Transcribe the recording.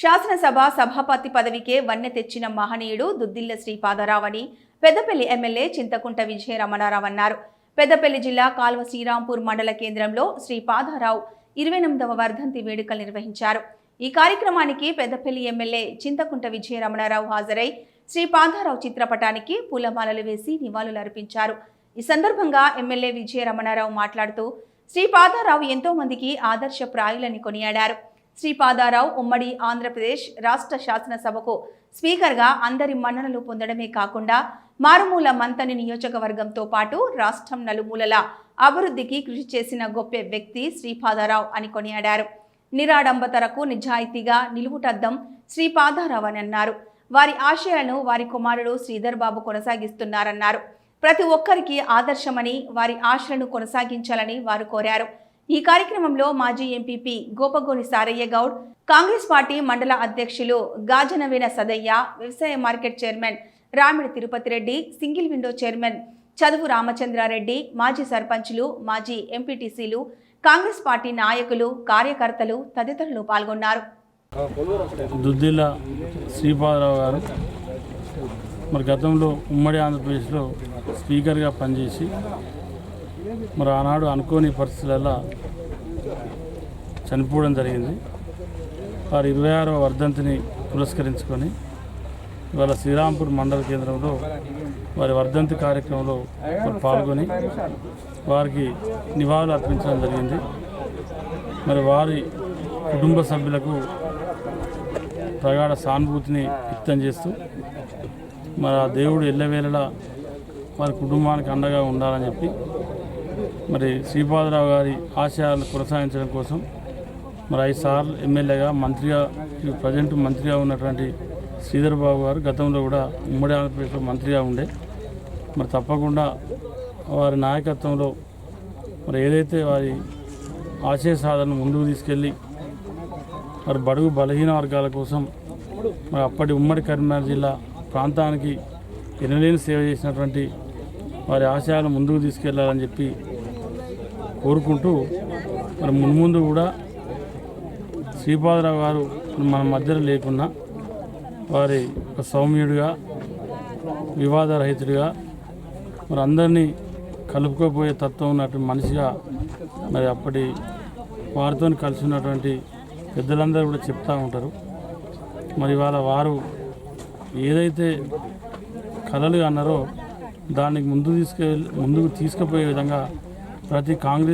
శాసనసభ సభాపతి పదవికే వన్నె తెచ్చిన మహనీయుడు దుద్దిల్ల శ్రీపాదరావని పెద్దపల్లి ఎమ్మెల్యే చింతకుంట విజయ రమణారావు అన్నారు పెద్దపల్లి జిల్లా కాల్వ శ్రీరాంపూర్ మండల కేంద్రంలో శ్రీపాదరావు ఇరవై ఎనిమిదవ వర్ధంతి వేడుకలు నిర్వహించారు. ఈ కార్యక్రమానికి పెద్దపల్లి ఎమ్మెల్యే చింతకుంట విజయ రమణారావు హాజరై శ్రీపాదరావు చిత్రపటానికి పూలమాలలు వేసి నివాళులు అర్పించారు. ఈ సందర్భంగా ఎమ్మెల్యే విజయ రమణారావు మాట్లాడుతూ శ్రీపాదరావు ఎంతో మందికి ఆదర్శప్రాయులని కొనియాడారు. శ్రీపాదారావు ఉమ్మడి ఆంధ్రప్రదేశ్ రాష్ట్ర శాసనసభకు స్పీకర్గా అందరి మన్ననలు పొందడమే కాకుండా మారుమూల మంతని నియోజకవర్గంతో పాటు రాష్ట్రం నలుమూలల అభివృద్ధికి కృషి చేసిన గొప్ప వ్యక్తి శ్రీపాదారావు అని కొనియాడారు. నిరాడంబతరకు నిజాయితీగా నిలువుటద్దం శ్రీపాదారావు అని అన్నారు. వారి ఆశయాలను వారి కుమారుడు శ్రీధర్ బాబు కొనసాగిస్తున్నారన్నారు. ప్రతి ఒక్కరికి ఆదర్శమని వారి ఆశలను కొనసాగించాలని వారు కోరారు. ఈ కార్యక్రమంలో మాజీ MPP Gopagoni Saraiah Goud Congress party మండల అధ్యక్షులు గాజనవీన సదయ్య వ్యవసాయ market chairman Ramidi Tirupati Reddy single window chairman Chaduvu Ramachandrareddy మాజీ సర్పంచ్లు మాజీ ఎంపీటీసీలు కాంగ్రెస్ పార్టీ నాయకులు కార్యకర్తలు తదితరులు పాల్గొన్నారు. దుద్దిల్ల శ్రీపాదరావు గారు మరి గతంలో ఉమ్మడి ఆంధ్రప్రదేశ్లో స్పీకర్గా పనిచేసి మరి ఆనాడు అనుకోని పరిస్థితులలో చనిపోవడం జరిగింది. వారి ఇరవై ఆరవ వర్ధంతిని పురస్కరించుకొని ఇవాళ శ్రీరాంపూర్ మండల కేంద్రంలో వారి వర్ధంతి కార్యక్రమంలో పాల్గొని వారికి నివాళులు అర్పించడం జరిగింది. మరి వారి కుటుంబ సభ్యులకు ప్రగాఢ సానుభూతిని వ్యక్తం చేస్తూ మరి ఆ దేవుడు ఎల్లవేళలా వారి కుటుంబానికి అండగా ఉండాలని చెప్పి మరి శ్రీపాదరావు గారి ఆశయాలను కొనసాగించడం కోసం మరి ఐదు సార్లు ఎమ్మెల్యేగా మంత్రిగా ప్రజెంట్ మంత్రిగా ఉన్నటువంటి శ్రీధర్ బాబు గారు గతంలో కూడా ఉమ్మడి ఆంధ్రప్రదేశ్లో మంత్రిగా ఉండే. మరి తప్పకుండా వారి నాయకత్వంలో మరి ఏదైతే వారి ఆశయ సాధనను ముందుకు తీసుకెళ్ళి మరి బడుగు బలహీన వర్గాల కోసం మరి అప్పటి ఉమ్మడి కరీంనగర్ జిల్లా ప్రాంతానికి ఎనలేని సేవ చేసినటువంటి వారి ఆశయాలను ముందుకు తీసుకెళ్ళాలని చెప్పి కోరుకుంటూ మరి మున్ముందు కూడా శ్రీపాదరావు గారు మన మధ్యలో లేకున్నా వారి ఒక సౌమ్యుడిగా వివాదరహితుడిగా మరి అందరినీ కలుపుకోపోయే తత్వం ఉన్నటువంటి మనిషిగా మరి అప్పటి వారితో కలిసి ఉన్నటువంటి పెద్దలందరూ కూడా చెప్తూ ఉంటారు. మరి ఇవాళ వారు ఏదైతే కళలు అన్నారో దానికి ముందు తీసుకెళ్ళి ముందుకు తీసుకుపోయే విధంగా ప్రతి కాంగ్రెస్